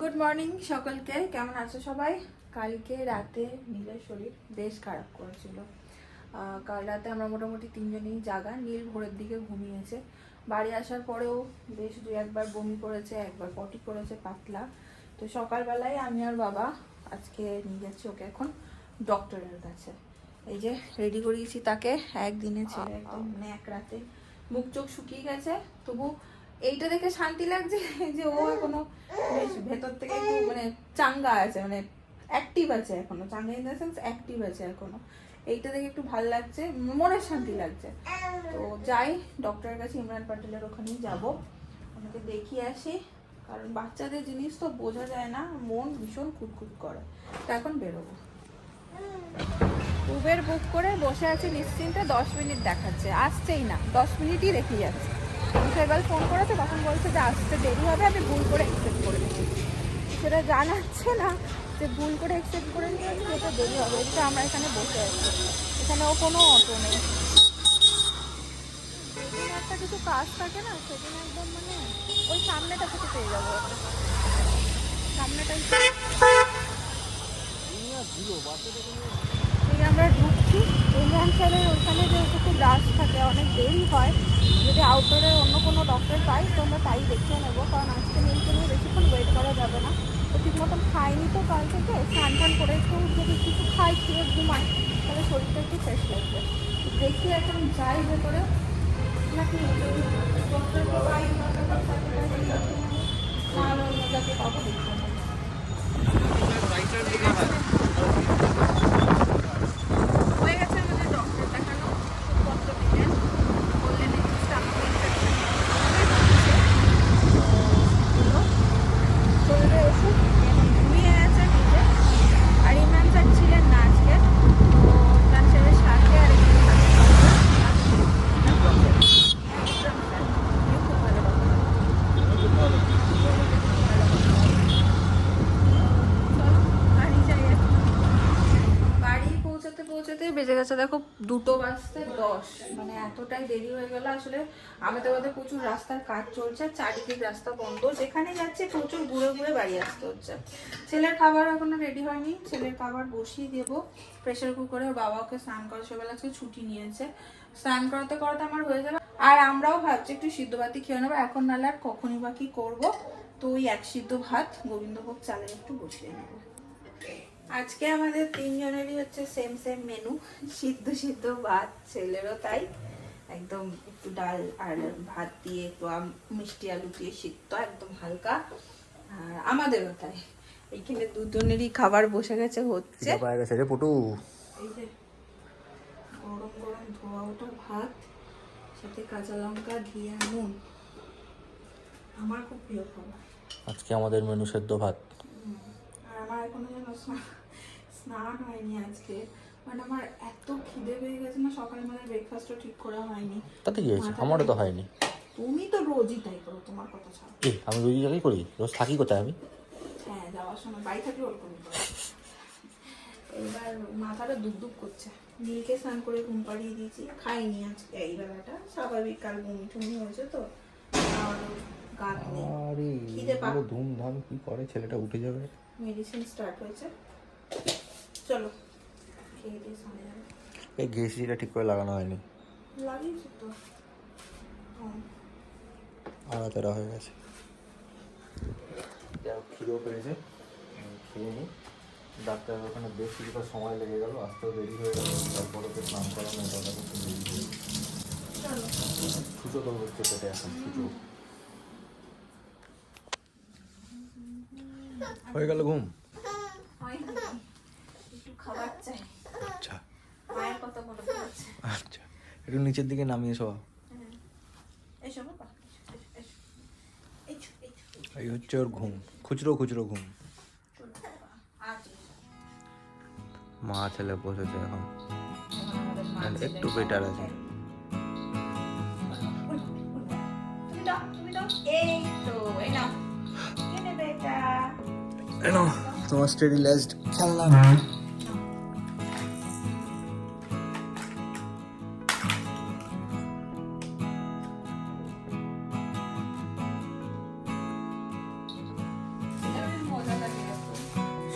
Good morning সকলকে কেমন আছো সবাই? কালকে রাতে নীলের শরীর বেশ খারাপ করেছিল। কাল রাতে আমরা মোটামুটি তিনজনই জাগা নীল ভোরের দিকে ঘুমিয়েছে। বাড়ি আসার পরেও বেশ দু একবার বমি করেছে একবার পটি করেছে পাতলা। তো সকালবেলায় আমি আর বাবা আজকে নিয়ে যাচ্ছি ওকে এখন ডক্টরের কাছে। এই যে রেডি করিয়েছি তাকে একদিনে ছেড়ে একদম মানে এক রাতে। মুখ চোখ শুকিয়ে গেছে তবু এইটা দেখে শান্তি লাগছে যে ও এখনও বেশ ভেতর থেকে একটু মানে চাঙ্গা আছে মানে অ্যাক্টিভ আছে এখনও। চাঙ্গা ইন দ্য সেন্স অ্যাক্টিভ আছে এখনও। এইটা দেখে একটু ভালো লাগছে, মনের শান্তি লাগছে। তো যাই ডক্টরের কাছে ইমরান পাটেলের ওখানেই যাব। ওনাকে দেখিয়ে আসি, কারণ বাচ্চাদের জিনিস তো বোঝা যায় না, মন ভীষণ খুঁতখুত করে। তো এখন বেরোবো। উবের বুক করে বসে আছি নিশ্চিন্তে, দশ মিনিট দেখাচ্ছে। আসছেই না, দশ মিনিটই রেখে যাচ্ছে। সেবার ফোন করেছে, তখন বলছে যে আসতে দেরি হবে, আমি ভুল করে অ্যাকসেপ্ট করে নিয়েছি সেটা জানাচ্ছে না যে ভুল করে অ্যাকসেপ্ট করে নিয়েছি যেটা দেরি হবে। এটা আমরা এখানে বসে আছি। এখানেও কোনো অটো নেই। সেদিন একটা কিছু কাজ থাকে না, সেদিন একদম মানে ওই সামনেটা থেকে পেয়ে যাব। সামনেটাই আমরা ঢুকছি স্যারের ওখানে যেহেতু রাশ থাকে অনেক দেরি হয় যদি আউটডোরে অন্য কোনো ডক্টর পাই তো আমরা তাই দেখিয়ে নেব কারণ আজকে নীলকে নিয়ে বেশিক্ষণ ওয়েট করা যাবে না তো ঠিক মতন খাইনি তো কাল থেকে স্নান টান করে একটু যদি কিছু খাই খেয়ে ঘুমাই তাহলে শরীরটা একটু ফ্রেশ লাগবে দেখি এখন যাই ভেতরে নাকি ডক্টর পাই না পাবো দেখতে হবে। হয়ে গেছে আমাদের ডক্টর দেখানো ওষুধপত্র দিলেন বললেন একটু স্টামাক শরীরে ওষুধ এখন ঘুমিয়ে আছে নিজে আর ইমরান স্যার ছিলেন না আজকে তো ইমরান স্যারের সাথে আর একজন খুব ভালো চলো বাড়ি যাই এখন বাড়ি পৌঁছাতে বেজে গেছে দেখো দুটো বাজতে দশ। মানে এতটাই দেরি হয়ে গেল আসলে। আমাদের মধ্যে প্রচুর রাস্তার কাজ চলছে চারিদিক রাস্তা বন্ধ। যেখানে যাচ্ছে প্রচুর ঘুরে ঘুরে বাড়ি আসতে হচ্ছে। ছেলের খাবার এখনও রেডি হয়নি। ছেলের খাবার বসিয়ে দেবো। প্রেশার কুকারে ওর বাবা ওকে স্নান করা সকালে আজকে ছুটি নিয়েছে। স্নান করাতে করাতে আমার হয়ে যাবে আর আমরাও ভাবছি একটু সিদ্ধ ভাতই খেয়ে নেব। এখন নাহলে আর কখনই বা কি করব? তো ওই এক সিদ্ধ ভাত গোবিন্দভোগ চালের একটু বসিয়ে নেব। আজকে আমাদের তিনজনেরই হচ্ছে সেম সেম মেনু সিদ্ধ সিদ্ধ ভাত ছেলেরও তাই। একদম একটু ডাল আর ভাত দিয়ে একটু মিষ্টি আলু দিয়ে সিদ্ধ একদম হালকা। আর আমাদেরও তাই। এইখানে দুজনেরই খাবার বসে গেছে হচ্ছে। পায়ে গেছে রে পটু। এই যে গরম গরম ধোয়া ওঠা ভাত সাথে কাঁচা লঙ্কা ঘি আর নুন। আমার খুব প্রিয় খাবার। আজকে আমাদের মেনু সেদ্ধ ভাত। আর আমার এখনও যেন স্নান হয়নি আজকে। মানে আমার এত খিদে পেয়ে গেছে না সকালবেলা ব্রেকফাস্টও ঠিক করা হয়নি। তাতে কি হয়েছে? আমারও তো হয়নি। তুমি তো রোজই তাই করো তোমার কথা ছাড়া। এ আমি রোজ জায়গায় করি? রোজ থাকি কোথায় আমি? হ্যাঁ যাওয়ার সময় বাড়ি থাকলে ওরকমই করো। এবার মাথাটা দুপ দুপ করছে। নীলকে স্নান করে ঘুম পাড়িয়ে দিয়েছি খাইনি আজকে এই বেলাটা। স্বাভাবিক কাল বমি টুমি হয়েছে তো আর গাত নেই খিদে ধুমধাম কি করে? ছেলেটা উঠে যাবে। মেডিসিন স্টার্ট হয়েছে। চলো। এই ঘেসিটা ঠিক করে লাগানো হয়নি। লাগিয়েছি তো। হুম। আড়াতেরা হয়ে গেছে। খিদেও পেয়েছে। খেয়ে নিই। ডাক্তার ওখানে বেশ কিছুটা সময় লেগে গেল আসতেও দেরি হয়ে গেল। তারপর ওকে স্নান করানো এটা করতে দেরি হয়ে গেল। চলো। তো হচ্ছে পেটে এখন ছুটো হয়ে গেল ঘুম হয়নি একটু খাবার চাই আচ্ছা মায়ের কথা মনে পড়ছে আচ্ছা একটু নিচের দিকে নামিয়ে শোয়া এসো। এই হচ্ছে ওর ঘুম খুচরো খুচরো ঘুম। মা ছেলে বসেছে এখন। একটু better আছে। তুমি দাও তুমি দাও।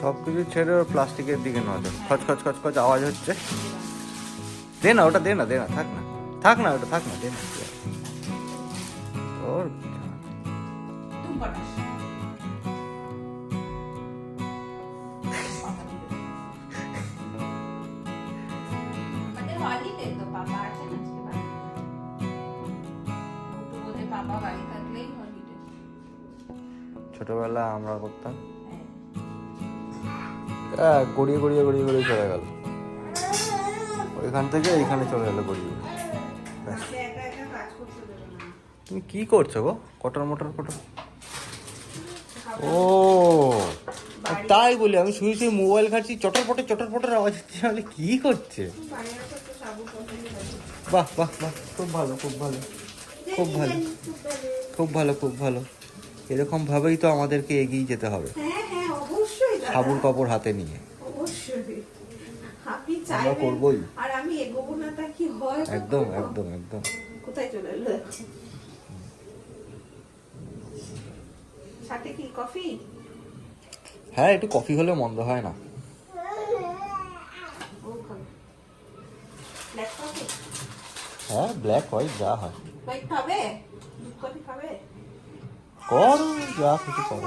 সব কিছু ছেড়ে ওর প্লাস্টিকের দিকে নজর। খচ খচ খচ খচ আওয়াজ হচ্ছে। দে না ওটা, দে না দে না, থাক না। থাক না ওটা, থাক না, দে না। ওর তুম পটাস আমাদের হ্যাঁ। গড়িয়ে গড়িয়ে গড়িয়ে গড়িয়ে চলে গেল ওইখান থেকে এইখানে চলে গেল গড়িয়ে। তুমি কি করছ গো কটর মটর কটর ও, তাই বলি, আমি শুয়ে শুয়ে মোবাইল ঘাটছি চটর পটর চটর পটর আওয়াজ হচ্ছে, তাহলে কি করছে। বাহ বাহ বাহ, খুব ভালো খুব ভালো খুব ভালো খুব ভালো খুব ভালো এরকম ভাবেই তো আমাদেরকে এগিয়ে যেতে হবে সাবুর কাপড় হাতে নিয়ে। অবশ্যই। আপনি আমরা চাইবেন আর আমি এগোবো না তা কি হয়? একদম একদম একদম। কোথায় চলে এলো? সাথে কি কফি? হ্যাঁ একটু কফি হলে মন্দ হয় না। হ্যাঁ ব্ল্যাক হোয়াইট যা হয়। হোয়াইট খাবে? দুধ কফি খাবে? করো যা কিছু করো।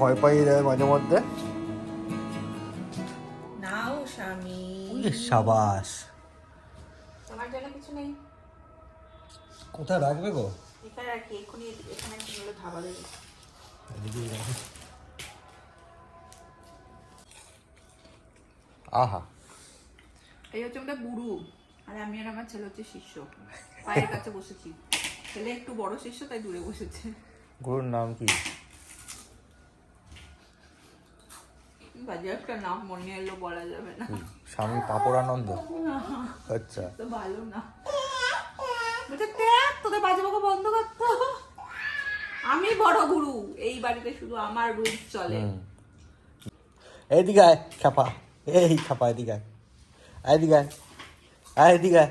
ভয় পাইয়ে দেয় মাঝে মধ্যে। নাও স্বামী। সাবাস। তোমার জন্য কিছু নেই। কোথায় রাখবে গো? এখানে রাখি এক্ষুনি এখানে এগুলো ধাবা দেবে আহা। এই হচ্ছে আমাদের গুরু আর আমি আর আমার ছেলে হচ্ছে শিষ্য। পায়ের কাছে বসেছি। ছেলে একটু বড় শিষ্য তাই দূরে বসেছে। গুরুর নাম কি? বাজে একটা নাম মনে এলো বলা যাবে না। স্বামী পাপড়ানন্দ। আচ্ছা। তো ভালো না। বলছে দেখ তোদের বাজে বকা বন্ধ করতো আমি বড় গুরু এই বাড়িতে শুধু আমার রূপ চলে। এইদিকে আয় খাপা এই খাপা এদিকে আয় এদিকে আয়। আয় এদিকে আয়।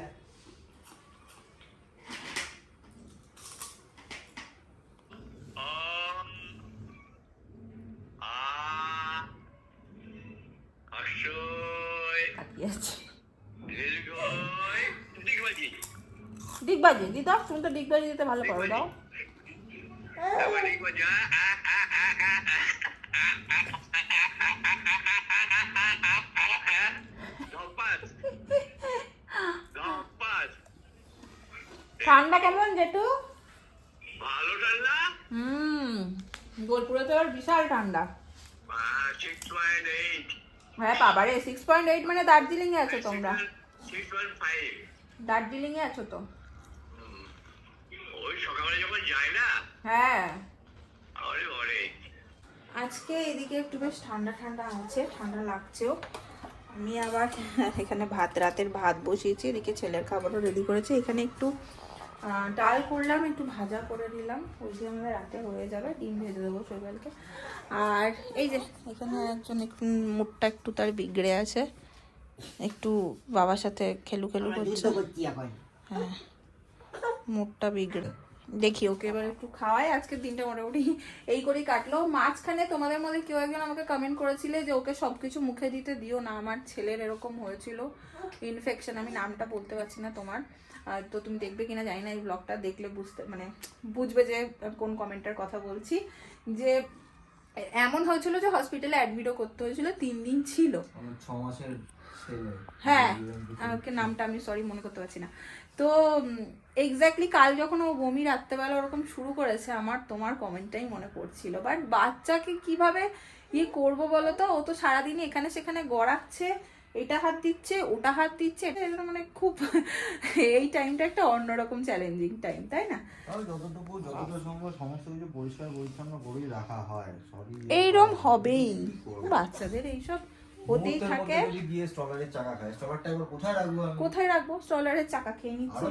ডিগবাজি দিদা তুমি তো ডিগবাজি দিতে ভালো পারো দাও। ঠান্ডা কেমন, জেঠু? ভালো ঠান্ডা হুম, বোলপুরে তো বিশাল ঠান্ডা। হ্যাঁ বাবারে সিক্স পয়েন্ট এইট মানে দার্জিলিং এ আছো তোমরা। দার্জিলিং এ আছো তো। ওই সকালে যখন যায় না হ্যাঁ। আরে ওরে আজকে এদিকে একটু বেশ ঠান্ডা ঠান্ডা আছে ঠান্ডা লাগছেও। আমি আবার এখানে ভাত রাতের ভাত বসিয়েছি এদিকে ছেলের খাবারও রেডি করেছি। এখানে একটু আহ, ডাল করলাম একটু ভাজা করে নিলাম। ওই যে আমাদের রাতে হয়ে যাবে ডিম ভেজে দেবো শৈবালকে আর এই যে এখানে একজন একটু মুখটা একটু তার বিগড়ে আছে। একটু বাবার সাথে খেলু খেলু করছে। হ্যাঁ। মুডটা বিগড়ে। দেখি, ওকে এবার একটু খাওয়াই। আজকের দিনটা মোটামুটি এই করেই কাটলো। মাঝখানে তোমাদের মধ্যে কেউ একজন আমাকে কমেন্ট করেছিলে যে ওকে সবকিছু মুখে দিতে দিও না, আমার ছেলের এরকম হয়েছিল। ইনফেকশন আমি নামটা বলতে পারছি না তোমার। তো তুমি দেখবে কিনা জানি না, এই ব্লগটা দেখলে বুঝতে মানে বুঝবে যে কোন কমেন্টের কথা বলছি। যে এমন হয়েছিল যে হসপিটালে অ্যাডমিটও করতে হয়েছিল, তিন দিন ছিল। ছ মাসের হ্যাঁ আমাকে নামটা আমি সরি মনে করতে পারছি না। তো এক্স্যাক্টলি কাল যখন ও বমি রাত্রেবেলা ওরকম শুরু করেছে আমার তোমার কমেন্টটাই মনে পড়ছিল। বাট বাচ্চাকে কীভাবে ইয়ে করব বলো তো? ও তো সারাদিন এখানে সেখানে গড়াচ্ছে এটা হাত দিচ্ছে ওটা হাত দিচ্ছে এটা মানে খুব এই টাইমটা একটা অন্যরকম চ্যালেঞ্জিং টাইম তাই না? যতটুকু যতটা সম্ভব সমস্ত কিছু পরিষ্কার পরিচ্ছন্ন করেই রাখা হয়। এইরকম হবেই। বাচ্চাদের এইসব হতেই থাকে। গিয়ে চাকা খায় কোথায় রাখব আমি? কোথায় রাখব? স্ট্রলারের চাকা খেয়ে নিচ্ছে।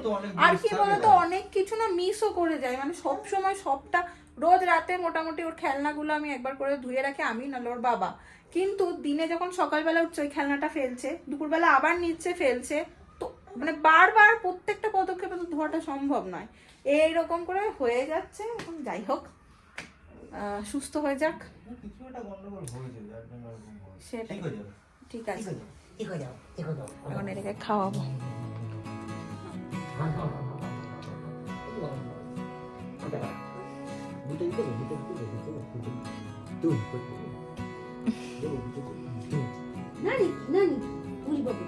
আরও কি বলতো অনেক কিছু না মিসও করে যায়। মানে সব সময় সবটা রোজ রাতে মোটামুটি ওর খেলনাগুলো আমি একবার করে ধুয়ে রাখি আমি নাহলে ওর বাবা। কিন্তু দিনে যখন সকালবেলা উঠছে ওই খেলনাটা ফেলছে দুপুরবেলা আবার নিচ্ছে ফেলছে তো মানে বারবার প্রত্যেকটা পদক্ষেপে তো ধোয়াটা সম্ভব নয়। এইরকম করে হয়ে যাচ্ছে এখন যাই হোক। সুস্থ হয়ে যাক। সেটাই। ঠিক হয়ে যাবে। ঠিক আছে। ঠিক হয়ে যাও ঠিক হয়ে যাও এখন এটাকে খাওয়াবো। নানি নানি উলি বাবু।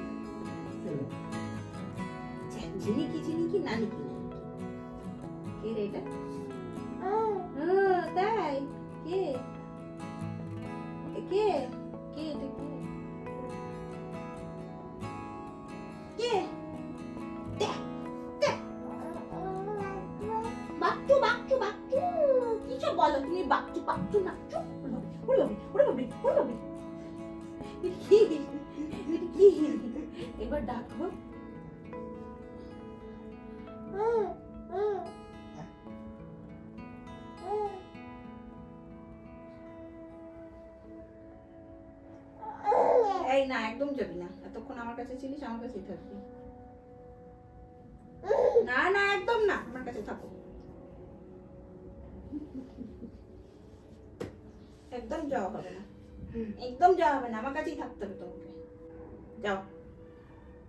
চিনি কি চিনি কি নানি কি। কে রে এটা? তাই? কে? কে? কে বলো? তুমি বাবা ওরে বাবা কি কি এবার ডাকবো না, একদম যাবি না। এতক্ষণ আমার কাছে ছিলিস, আমার কাছেই থাকবি। না না, একদম না, আমার কাছে থাকো। একদম যাওয়া হবে না। একদম যাওয়া হবে না, আমার কাছেই থাকতে হবে তোমাকে। যাও।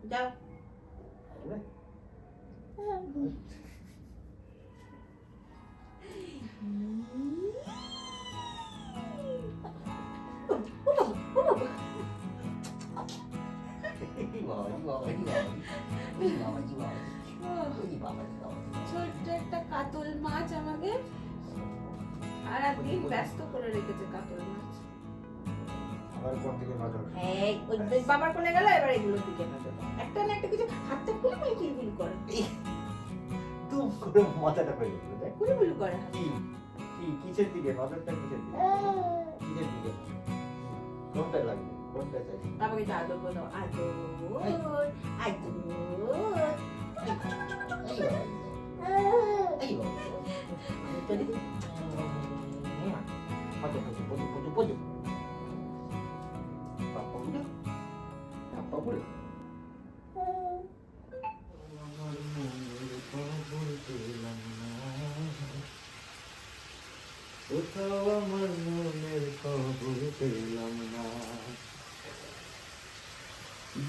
যাও। একদিন ব্যস্ত করে রেখেছে কাতল মাছ। আবার কোন দিকে নজর এই ওই বাবার কোলে গেল এবার এগুলোর দিকে নজর একটা না একটা কিছু হাতটা খুলে খুলে কিলবিল করে। তুম করে মাথাটা পেয়ে গেল দেখ। খুলে খুলে করে। কি কি কিসের দিকে? নজরটা কিসের দিকে? কিসের দিকে? কোনটা লাগবে? কোনটা চাই? বাবাকে যা আদর আদর আদর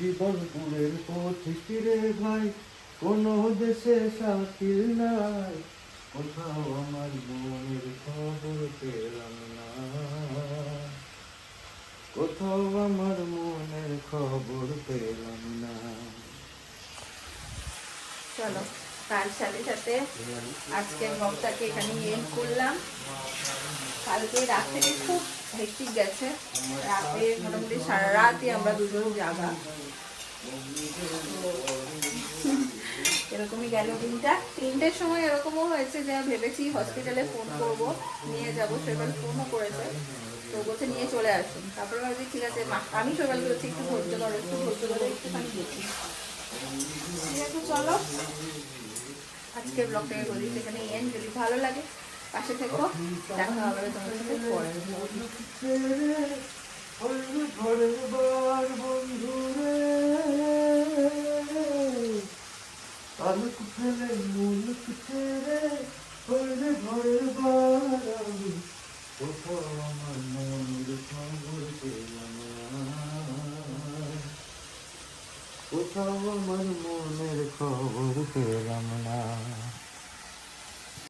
জীবনপুরের পথ ফিরে ভাই, কোনো দেশে শাকিল নাই। কোথাও আমার মনের খবর পেলাম না। কোথাও আমার মনের খবর পেলাম না। চলো তার সাথে সাথে আজকের ব্লগটাকে এখানে এন্ড করলাম। কালকে রাত্রে খুব হেক্টিক গেছে। রাতে মোটামুটি সারা রাতই আমরা দুজন তো, এরকমই গেল দিনটা। তিনটের সময় এরকমও হয়েছে যে ভেবেছি হসপিটালে ফোন করব নিয়ে যাব। সেবার ফোনও করেছে। তো বলছে নিয়ে চলে আসুন। তারপরে ভাবছি ঠিক আছে আমি সকাল বলছি একটু ধরতে পারো একটু ধরতে পারো একটুখানি দেখি। ঠিক আছে চলো। আজকের ব্লগটাকে বলি সেখানে এন যদি ভালো লাগে। পাশে থেকো। দেখা হবে তোমার সাথে পরে। আলোক ফেলে মুলুক ছেড়ে হইলে ঘরের আমি কোথাও আমার মনের না কোথাও আমার মনের খবর পেলাম না।